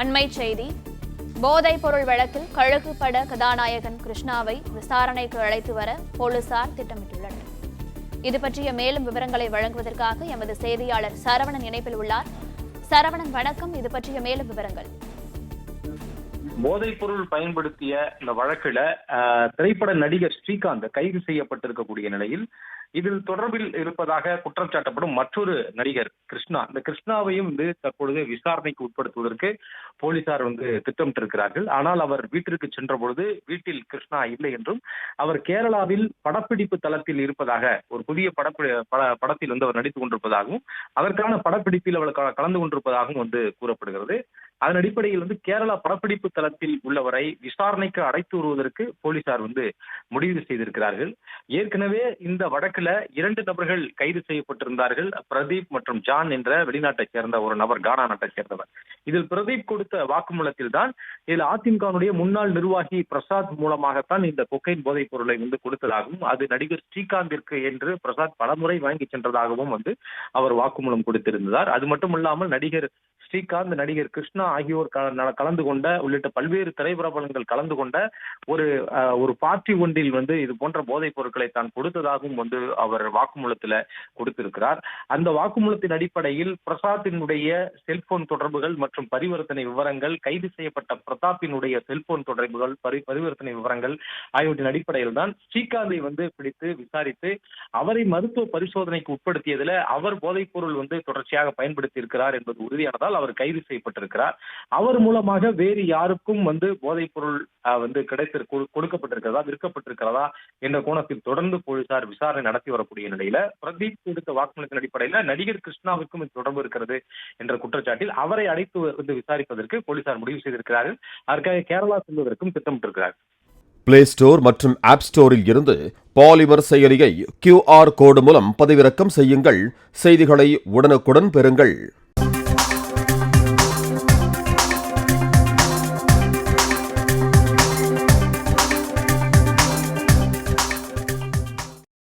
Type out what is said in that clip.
அண்மை செய்தி. போதைப் பொருள் வழக்கில் கழுகு பட கதாநாயகன் கிருஷ்ணாவை விசாரணைக்கு அழைத்து வர போலீசார் திட்டமிட்டுள்ளனர். இது பற்றிய மேலும் விவரங்களை வழங்குவதற்காக எமது செய்தியாளர் சரவணன் இணைப்பில் உள்ளார். சரவணன் வணக்கம். இது பற்றிய மேலும் விவரங்கள். போதைப் பொருள் பயன்படுத்திய இந்த வழக்குல ஆஹ், திரைப்பட நடிகர் ஸ்ரீகாந்த் கைது செய்யப்பட்டிருக்கக்கூடிய நிலையில் இதில் தொடர்பில் இருப்பதாக குற்றம் சாட்டப்படும் மற்றொரு நடிகர் கிருஷ்ணா. இந்த கிருஷ்ணாவையும் வந்து தற்பொழுது விசாரணைக்கு உட்படுத்துவதற்கு போலீசார் வந்து திட்டமிட்டிருக்கிறார்கள். ஆனால் அவர் வீட்டிற்கு சென்ற பொழுது வீட்டில் கிருஷ்ணா இல்லை என்றும் அவர் கேரளாவில் படப்பிடிப்பு தளத்தில் இருப்பதாக ஒரு புதிய படப்பி பட- படத்தில் வந்து அவர் நடித்துக் கொண்டிருப்பதாகவும் அதற்கான படப்பிடிப்பில் அவர் கலந்து கொண்டிருப்பதாகவும் வந்து கூறப்படுகிறது. அதன் அடிப்படையில் வந்து கேரளா படப்பிடிப்பு தளத்தில் உள்ளவரை விசாரணைக்கு அடைத்து வருவதற்கு போலீசார் வந்து முடிவு செய்திருக்கிறார்கள். ஏற்கனவே இந்த வழக்குல இரண்டு நபர்கள் கைது செய்யப்பட்டிருந்தார்கள். பிரதீப் மற்றும் ஜான் என்ற வெளிநாட்டைச் சேர்ந்த ஒரு நபர் கானா நாட்டைச் சேர்ந்தவர். இதில் பிரதீப் கொடுத்த வாக்குமூலத்தில் தான் இதில் அதிமுகவுடைய முன்னாள் நிர்வாகி பிரசாத் மூலமாகத்தான் இந்த கொக்கைன் போதைப் பொருளை வந்து கொடுத்ததாகவும் அது நடிகர் ஸ்ரீகாந்திற்கு என்று பிரசாத் பலமுறை வாங்கி சென்றதாகவும் வந்து அவர் வாக்குமூலம் கொடுத்திருந்தார். அது மட்டும் இல்லாமல் நடிகர் ஸ்ரீகாந்த் நடிகர் கிருஷ்ணா ஆகியோர் ந- கலந்து கொண்ட உள்ளிட்ட பல்வேறு திரைப்பிரபலங்கள் கலந்து கொண்ட ஒரு ஒரு பார்ட்டி ஒன்றில் வந்து இது போன்ற போதைப் பொருட்களை தான் கொடுத்ததாகவும் வந்து அவர் வாக்குமூலத்துல கொடுத்திருக்கிறார். அந்த வாக்குமூலத்தின் அடிப்படையில் பிரசாத்தினுடைய செல்போன் தொடர்புகள் மற்றும் பரிவர்த்தனை விவரங்கள் கைது செய்யப்பட்ட பிரதாப்பினுடைய செல்போன் தொடர்புகள் பரி பரிவர்த்தனை விவரங்கள் ஆகியவற்றின் அடிப்படையில் தான் ஸ்ரீகாந்தை வந்து பிடித்து விசாரித்து அவரை மருத்துவ பரிசோதனைக்கு உட்படுத்தியதுல அவர் போதைப் பொருள் வந்து தொடர்ச்சியாக பயன்படுத்தி இருக்கிறார் என்பது உறுதியானதால் அவர் கைது செய்யப்பட்டிருக்கிறார். அவர் மூலமாக வேறு யாருக்கும் வந்து போதைப் பொருள் வந்து கிடைத்து கொடுக்கப்பட்டிருக்கிறதா விற்கப்பட்டிருக்கிறதா என்ற கோணத்தில் தொடர்ந்து போலீசார் விசாரணை நடத்தி வரக்கூடிய நிலையில பிரதீப் கொடுத்த வாக்குமூலத்தின் அடிப்படையில நடிகர் கிருஷ்ணாவுக்கும் இது தொடர்பு இருக்கிறது என்ற குற்றச்சாட்டில் அவரை அழைத்து வந்து விசாரிப்பதற்கு போலீசார் முடிவு செய்திருக்கிறார்கள். அதற்காக கேரளா செல்வதற்கும் திட்டமிட்டிருக்கிறார்கள் பிளே ஸ்டோர் மற்றும் ஆப் ஸ்டோரில் இருந்து பாலிமர் செயலியை கியூஆர் கோடு மூலம் பதிவிறக்கம் செய்யுங்கள். செய்திகளை உடனுக்குடன் பெறுங்கள்.